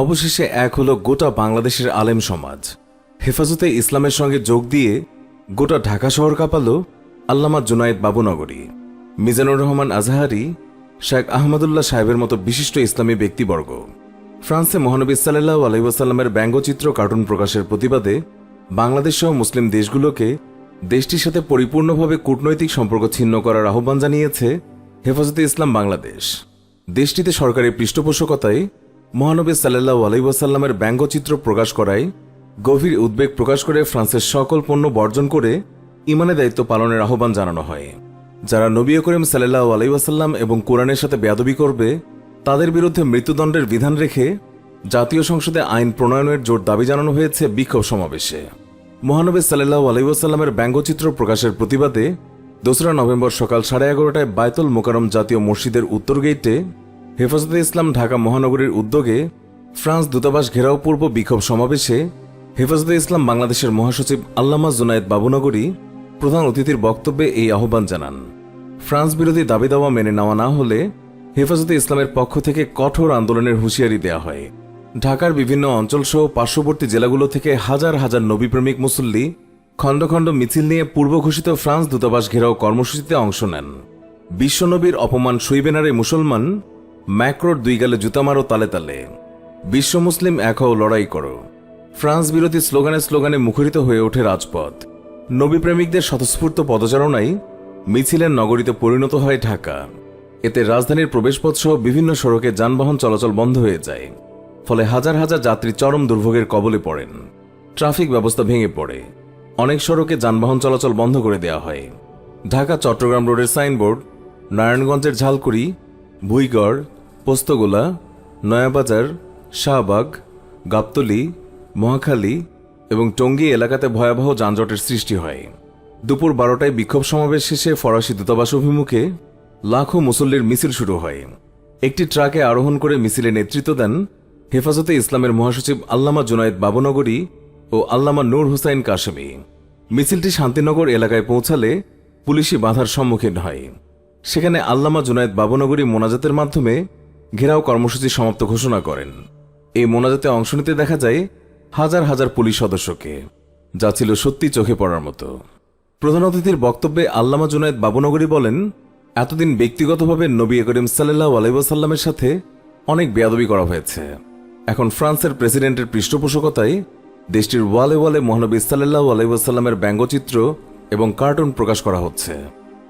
অবশেষে এক হলো গোটা বাংলাদেশের আলেম সমাজ। হেফাজতে ইসলামের সঙ্গে যোগ দিয়ে গোটা ঢাকা শহর কাঁপালো আল্লামা জুনায়েদ বাবুনগরী। মিজানুর রহমান আজহারি, শেখ আহমদুল্লাহ সাহেবের মতো বিশিষ্ট ইসলামী ব্যক্তিবর্গ। ফ্রান্সে মহানবী সাল্লাহ আলহিবাসাল্লামের ব্যঙ্গচিত্র কার্টুন প্রকাশের প্রতিবাদে বাংলাদেশ সহ মুসলিম দেশগুলোকে দেশটির সাথে পরিপূর্ণভাবে কূটনৈতিক সম্পর্ক ছিন্ন করার আহ্বান জানিয়েছে হেফাজতে ইসলাম বাংলাদেশ। দেশটিতে সরকারি পৃষ্ঠপোষকতায় মহানবী সাল্লাহ আলহিবাসাল্লামের ব্যঙ্গচিত্র প্রকাশ করায় গভীর উদ্বেগ প্রকাশ করে ফ্রান্সের সকল পণ্য বর্জন করে ইমানে দায়িত্ব পালনের আহ্বান জানানো হয়। যারা নবী করিম সাল্লাহ আলাইসাল্লাম এবং কোরআনের সাথে বেয়াদবি করবে, তাদের বিরুদ্ধে মৃত্যুদণ্ডের বিধান রেখে জাতীয় সংসদে আইন প্রণয়নের জোর দাবি জানানো হয়েছে বিক্ষোভ সমাবেশে। মহানবী সাল্লাহ আলাইসাল্লামের ব্যঙ্গচিত্র প্রকাশের প্রতিবাদে দোসরা নভেম্বর সকাল সাড়ে এগারোটায় বায়তুল মোকারম জাতীয় মসজিদের উত্তর গেইটে হেফাজতে ইসলাম ঢাকা মহানগরীর উদ্যোগে ফ্রান্স দূতাবাস ঘেরাও পূর্ব বিক্ষোভ সমাবেশে হেফাজতে ইসলাম বাংলাদেশের মহাসচিব আল্লামা জুনায়েদ বাবুনগরী প্রধান অতিথির বক্তব্যে এই আহ্বান জানান। ফ্রান্স বিরোধী দাবি দাওয়া মেনে নেওয়া না হলে হেফাজতে ইসলামের পক্ষ থেকে কঠোর আন্দোলনের হুঁশিয়ারি দেওয়া হয়। ঢাকার বিভিন্ন অঞ্চলসহ পার্শ্ববর্তী জেলাগুলো থেকে হাজার হাজার নবীপ্রেমিক মুসল্লি খণ্ড খণ্ড মিছিল নিয়ে পূর্ব ঘোষিত ফ্রান্স দূতাবাস ঘেরাও কর্মসূচিতে অংশ নেন। বিশ্বনবীর অপমান সইবেনারে মুসলমান ম্যাক্রোর দুই গালে জুতা মারো তালে তালে। বিশ্ব মুসলিম এক হও লড়াই করো। ফ্রান্স বিরোধী স্লোগানে স্লোগানে মুখরিত হয়ে ওঠে রাজপথ। নবী প্রেমিকদের স্বতঃস্ফূর্ত পদচারণায় মিছিলের নগরীতে পরিণত হয় ঢাকা। এতে রাজধানীর প্রবেশপথ সহ বিভিন্ন সড়কে যানবাহন চলাচল বন্ধ হয়ে যায়। ফলে হাজার হাজার যাত্রী চরম দুর্ভোগের কবলে পড়েন। ট্রাফিক ব্যবস্থা ভেঙে পড়ে। অনেক সড়কে যানবাহন চলাচল বন্ধ করে দেওয়া হয়। ঢাকা চট্টগ্রাম রোডের সাইনবোর্ড, নারায়ণগঞ্জের ঝালকুড়ি, ভুইগড় পোস্তগোলা, নয়াবাজার, শাহবাগ, গাবতলী, মহাখালী এবং টঙ্গী এলাকাতে ভয়াবহ যানজটের সৃষ্টি হয়। দুপুর বারোটায় বিক্ষোভ সমাবেশ শেষে ফরাসি দূতাবাস অভিমুখে লাখো মুসল্লির মিছিল শুরু হয়। একটি ট্রাকে আরোহণ করে মিছিলে নেতৃত্ব দেন হেফাজতে ইসলামের মহাসচিব আল্লামা জুনায়েদ বাবনগরী ও আল্লামা নূর হুসাইন কাশেমি। মিছিলটি শান্তিনগর এলাকায় পৌঁছালে পুলিশি বাধার সম্মুখীন হয়। সেখানে আল্লামা জুনায়েদ বাবনগরী মোনাজাতের মাধ্যমে ঘেরাও কর্মসূচি সমাপ্ত ঘোষণা করেন। এই মোনাজাতে অংশ নিতে দেখা যায় হাজার হাজার পুলিশ সদস্যকে, যা ছিল সত্যি চোখে পড়ার মতো। প্রধান অতিথির বক্তব্যে আল্লামা জুনায়েদ বাবুনগরী বলেন, এতদিন ব্যক্তিগতভাবে নবী করিম সাল্লাহ আলাইসাল্লামের সাথে অনেক বেয়াদবি করা হয়েছে। এখন ফ্রান্সের প্রেসিডেন্টের পৃষ্ঠপোষকতায় দেশটির ওয়ালে ওয়ালে মহানবী সাল্লাহ আলাইসাল্লামের ব্যঙ্গচিত্র এবং কার্টুন প্রকাশ করা হচ্ছে।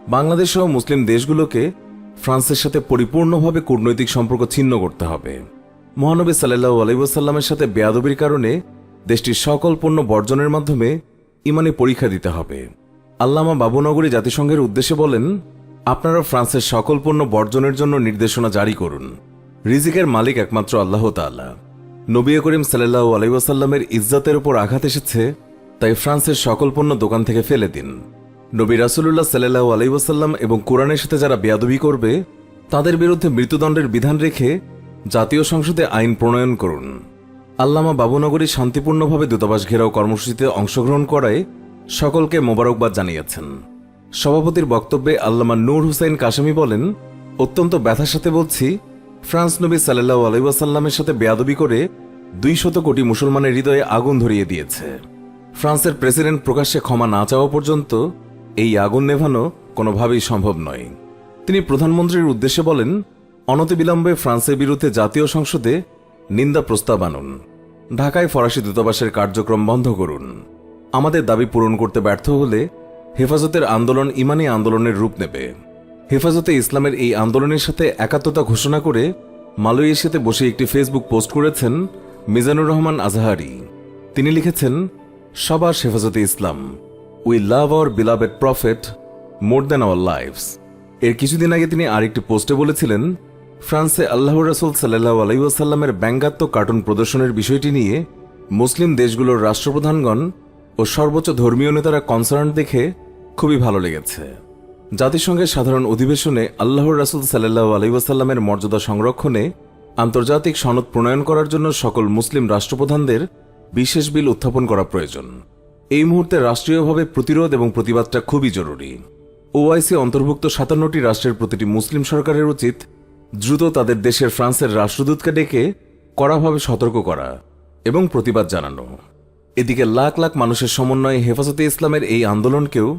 বাংলাদেশ সহ মুসলিম দেশগুলোকে ফ্রান্সের সাথে পরিপূর্ণভাবে কূটনৈতিক সম্পর্ক ছিন্ন করতে হবে। মহানবী সাল্লাহ আলাইসাল্লামের সাথে বেয়াদবির কারণে দেশটির সকল পণ্য বর্জনের মাধ্যমে ইমানে পরীক্ষা দিতে হবে। আল্লামা বাবুনগরী জাতিসংঘের উদ্দেশ্যে বলেন, আপনারা ফ্রান্সের সকল পণ্য বর্জনের জন্য নির্দেশনা জারি করুন। রিজিকের মালিক একমাত্র আল্লাহ তাআলা। নবী করিম সাল্লাহ আলাইসাল্লামের ইজ্জাতের উপর আঘাত এসেছে, তাই ফ্রান্সের সকল পণ্য দোকান থেকে ফেলে দিন। নবী রাসুল্লাহ সাল্লাহ আলাইসাল্লাম এবং কোরআনের সাথে যারা বেয়াদবি করবে, তাদের বিরুদ্ধে মৃত্যুদণ্ডের বিধান রেখে জাতীয় সংসদে আইন প্রণয়ন করুন। আল্লামা বাবুনগরী শান্তিপূর্ণভাবে দূতাবাস ঘেরাও কর্মসূচিতে অংশগ্রহণ করায় সকলকে মোবারকবাদ জানিয়েছেন। সভাপতির বক্তব্যে আল্লামা নূর হুসাইন কাশামি বলেন, অত্যন্ত ব্যথার সাথে বলছি, ফ্রান্স নবী সাল্লাহ আলাইসাল্লামের সাথে বেয়াদবি করে দুই শত কোটি মুসলমানের হৃদয়ে আগুন ধরিয়ে দিয়েছে। ফ্রান্সের প্রেসিডেন্ট প্রকাশ্যে ক্ষমা না চাওয়া পর্যন্ত এই আগুন নেভানো কোনোভাবেই সম্ভব নয়। তিনি প্রধানমন্ত্রীর উদ্দেশ্যে বলেন, অনতিবিলম্বে ফ্রান্সের বিরুদ্ধে জাতীয় সংসদে নিন্দা প্রস্তাব আনুন। ঢাকায় ফরাসি দূতাবাসের কার্যক্রম বন্ধ করুন। আমাদের দাবি পূরণ করতে ব্যর্থ হলে হেফাজতের আন্দোলন ইমানি আন্দোলনের রূপ নেবে। হেফাজতে ইসলামের এই আন্দোলনের সাথে একাত্মতা ঘোষণা করে মালয়েশিয়াতে বসে একটি ফেসবুক পোস্ট করেছেন মিজানুর রহমান আজহারি। তিনি লিখেছেন সবার হেফাজতে ইসলাম। We love our beloved prophet more than our lives এর কিছুদিন আগে তিনি আরেকটি পোস্টে বলেছিলেন, ফ্রান্সে আল্লাহ রসুল সাল্লাহ আলাইসাল্লামের ব্যঙ্গাত্মক কার্টুন প্রদর্শনের বিষয়টি নিয়ে মুসলিম দেশগুলোর রাষ্ট্রপ্রধানগণ ও সর্বোচ্চ ধর্মীয় নেতারা কনসার্ন দেখে খুবই ভালো লেগেছে। জাতিসংঘের সাধারণ অধিবেশনে আল্লাহর রাসুল সাল্লাহ আলাইসাল্লামের মর্যাদা সংরক্ষণে আন্তর্জাতিক সনদ প্রণয়ন করার জন্য সকল মুসলিম রাষ্ট্রপ্রধানদের বিশেষ বিল উত্থাপন করা প্রয়োজন। এই মুহূর্তে রাষ্ট্রীয়ভাবে প্রতিরোধ এবং প্রতিবাদটা খুবই জরুরি। ওআইসি অন্তর্ভুক্ত সাতান্নটি রাষ্ট্রের প্রতিটি মুসলিম সরকারের উচিত দ্রুত তাদের দেশের ফ্রান্সের রাষ্ট্রদূতকে ডেকে কড়াভাবে সতর্ক করা এবং প্রতিবাদ জানানো। এদিকে লাখ লাখ মানুষের সমন্বয়ে হেফাজতে ইসলামের এই আন্দোলনকেও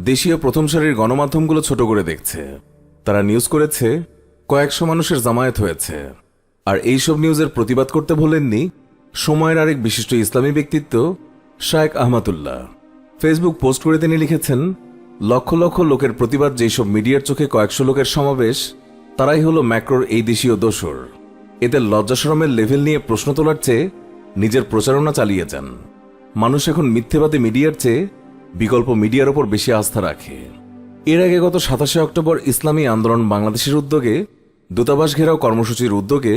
দেশীয় প্রথম সারির গণমাধ্যমগুলো ছোট করে দেখছে। তারা নিউজ করেছে, কয়েকশো মানুষের জামায়াত হয়েছে। আর এইসব নিউজের প্রতিবাদ করতে ভোলেননি সময়ের আরেক বিশিষ্ট ইসলামী ব্যক্তিত্ব শায়েক আহমদুল্লাহ। ফেসবুক পোস্ট করে তিনি লিখেছেন, লক্ষ লক্ষ লোকের প্রতিবাদ যেসব মিডিয়ার চোখে কয়েকশো লোকের সমাবেশ, তারাই হলো ম্যাক্রোর এই দেশীয় দোসর। এদের লজ্জাসরমের লেভেল নিয়ে প্রশ্ন তোলার চেয়ে নিজের প্রচারণা চালিয়ে যান। মানুষ এখন মিথ্যেবাদী মিডিয়ার চেয়ে বিকল্প মিডিয়ার ওপর বেশি আস্থা রাখে। এর আগে গত সাতাশে অক্টোবর ইসলামী আন্দোলন বাংলাদেশের উদ্যোগে, দূতাবাস ঘেরাও কর্মসূচির উদ্যোগে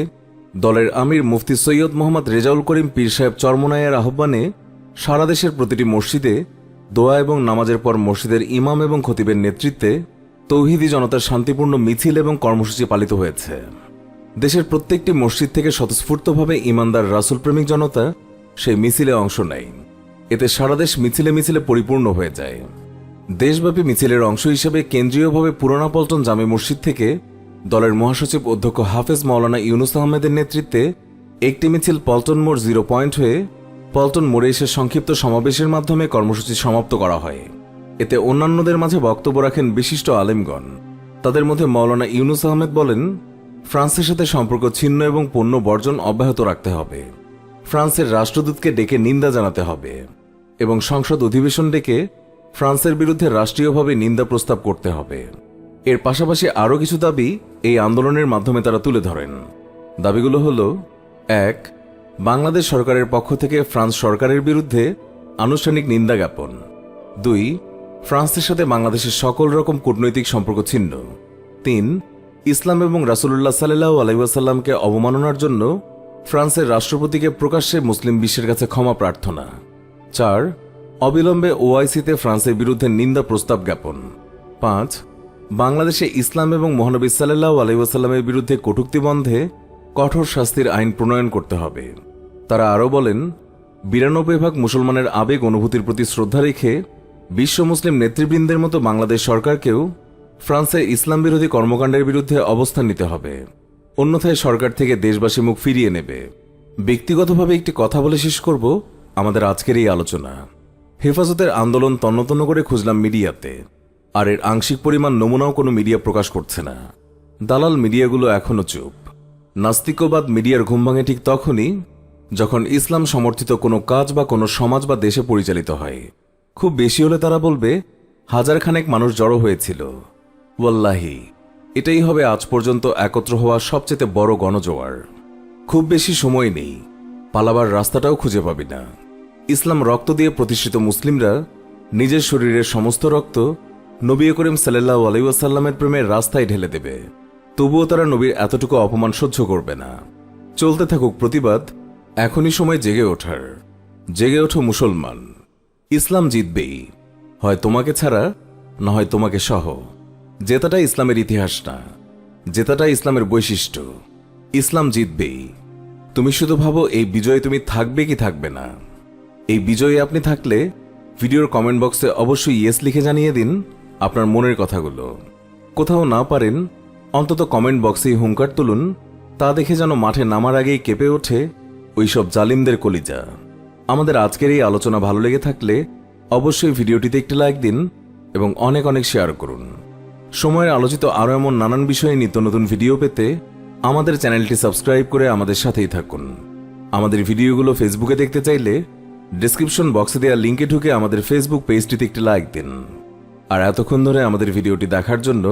দলের আমির মুফতি সৈয়দ মোহাম্মদ রেজাউল করিম পীর সাহেব চরমনায়ের আহ্বানে সারা দেশের প্রতিটি মসজিদে দোয়া এবং নামাজের পর মসজিদের ইমাম এবং খতিবের নেতৃত্বে তৌহিদি জনতার শান্তিপূর্ণ মিছিল এবং কর্মসূচি পালিত হয়েছে। দেশের প্রত্যেকটি মসজিদ থেকে স্বতঃস্ফূর্তভাবে ইমানদার রাসুল প্রেমিক জনতা সেই মিছিলে অংশ নেয়। এতে সারা দেশ মিছিলে মিছিলে পরিপূর্ণ হয়ে যায়। দেশব্যাপী মিছিলের অংশ হিসেবে কেন্দ্রীয়ভাবে পুরোনা পল্টন জামে মসজিদ থেকে দলের মহাসচিব অধ্যক্ষ হাফেজ মাওলানা ইউনুস আহমেদের নেতৃত্বে একটি মিছিল পল্টন মোড় জিরো পয়েন্ট হয়ে পল্টন মোড়ে এসে সংক্ষিপ্ত সমাবেশের মাধ্যমে কর্মসূচি সমাপ্ত করা হয়। এতে অন্যান্যদের মাঝে বক্তব্য রাখেন বিশিষ্ট আলেমগণ। তাদের মধ্যে মাওলানা ইউনুস আহমেদ বলেন, ফ্রান্সের সাথে সম্পর্ক ছিন্ন এবং পণ্য বর্জন অব্যাহত রাখতে হবে। ফ্রান্সের রাষ্ট্রদূতকে ডেকে নিন্দা জানাতে হবে এবং সংসদ অধিবেশন ডেকে ফ্রান্সের বিরুদ্ধে রাষ্ট্রীয়ভাবে নিন্দা প্রস্তাব করতে হবে। এর পাশাপাশি আরও কিছু দাবি এই আন্দোলনের মাধ্যমে তারা তুলে ধরেন। দাবিগুলো হল, এক বাংলাদেশ সরকারের পক্ষ থেকে ফ্রান্স সরকারের বিরুদ্ধে আনুষ্ঠানিক নিন্দা জ্ঞাপন। দুই, ফ্রান্সের সাথে বাংলাদেশের সকল রকম কূটনৈতিক সম্পর্ক ছিন্ন। তিন, ইসলাম এবং রাসুল্লাহ সাল্লাহ আলাইসাল্লামকে অবমাননার জন্য ফ্রান্সের রাষ্ট্রপতিকে প্রকাশ্যে মুসলিম বিশ্বের কাছে ক্ষমা প্রার্থনা। চার, অবিলম্বে ওআইসিতে ফ্রান্সের বিরুদ্ধে নিন্দা প্রস্তাব জ্ঞাপন। পাঁচ, বাংলাদেশে ইসলাম এবং মহানবী সাল্লাহ আলাইসাল্লামের বিরুদ্ধে কটুক্তি বন্ধে কঠোর শাস্তির আইন প্রণয়ন করতে হবে। তারা আরও বলেন, বিরানব্বই ভাগ মুসলমানের আবেগ অনুভূতির প্রতি শ্রদ্ধা রেখে বিশ্ব মুসলিম নেতৃবৃন্দের মতো বাংলাদেশ সরকারকেও ফ্রান্সে ইসলাম বিরোধী কর্মকাণ্ডের বিরুদ্ধে অবস্থান নিতে হবে। অন্যথায় সরকার থেকে দেশবাসী মুখ ফিরিয়ে নেবে। ব্যক্তিগতভাবে একটি কথা বলে শেষ করব, আমাদের আজকের এই আলোচনা। হেফাজতের আন্দোলন তন্নতন্ন করে খুঁজলাম মিডিয়াতে, আর এর আংশিক পরিমাণ নমুনাও কোনো মিডিয়া প্রকাশ করছে না। দালাল মিডিয়াগুলো এখনও চুপ। নাস্তিকবাদ মিডিয়ার ঘুম ভাঙে ঠিক তখনই যখন ইসলাম সমর্থিত কোনো কাজ বা কোনো সমাজ বা দেশে পরিচালিত হয়। খুব বেশি হলে তারা বলবে, হাজারখানেক মানুষ জড়ো হয়েছিল। ওয়াল্লাহি, এটাই হবে আজ পর্যন্ত একত্র হওয়া সবচেয়ে বড় গণজোয়ার। খুব বেশি সময় নেই, পালাবার রাস্তাটাও খুঁজে পাবি না। ইসলাম রক্ত দিয়ে প্রতিষ্ঠিত মুসলিমরা নিজের শরীরের সমস্ত রক্ত নবী করিম সাল্লাহ আলাইসাল্লামের প্রেমের রাস্তায় ঢেলে দেবে। তবুও তারা নবীর এতটুকু অপমান সহ্য করবে না। চলতে থাকুক প্রতিবাদ, এখনই সময় জেগে ওঠার। জেগে ওঠো মুসলমান। ইসলাম জিতবেই। হয় তোমাকে ছাড়া, না হয় তোমাকে সহ। জেতাটা ইসলামের ইতিহাস না। জেতাটা ইসলামের বৈশিষ্ট্য। ইসলাম জিতবেই। তুমি শুধু ভাবো, এই বিজয়ে তুমি থাকবে কি থাকবে না। এই বিজয়ে আপনি থাকলে ভিডিওর কমেন্ট বক্সে অবশ্যই ইয়েস লিখে জানিয়ে দিন আপনার মনের কথাগুলো। কোথাও না পারেন অন্তত কমেন্ট বক্সেই হুঙ্কার তুলুন, তা দেখে যেন মাঠে নামার আগেই কেঁপে ওঠে ওইসব জালিমদের কলিজা। আমাদের আজকের এই আলোচনা ভালো লেগে থাকলে অবশ্যই ভিডিওটিতে একটি লাইক দিন এবং অনেক অনেক শেয়ার করুন। সময়ের আলোচিত আরও এমন নানান বিষয়ে নিত্য নতুন ভিডিও পেতে আমাদের চ্যানেলটি সাবস্ক্রাইব করে আমাদের সাথেই থাকুন। আমাদের ভিডিওগুলো ফেসবুকে দেখতে চাইলে ডিসক্রিপশন বক্সে দেওয়া লিঙ্কে ঢুকে আমাদের ফেসবুক পেজটিতে একটি লাইক দিন। আর এতক্ষণ ধরে আমাদের ভিডিওটি দেখার জন্য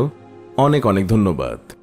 অনেক অনেক ধন্যবাদ।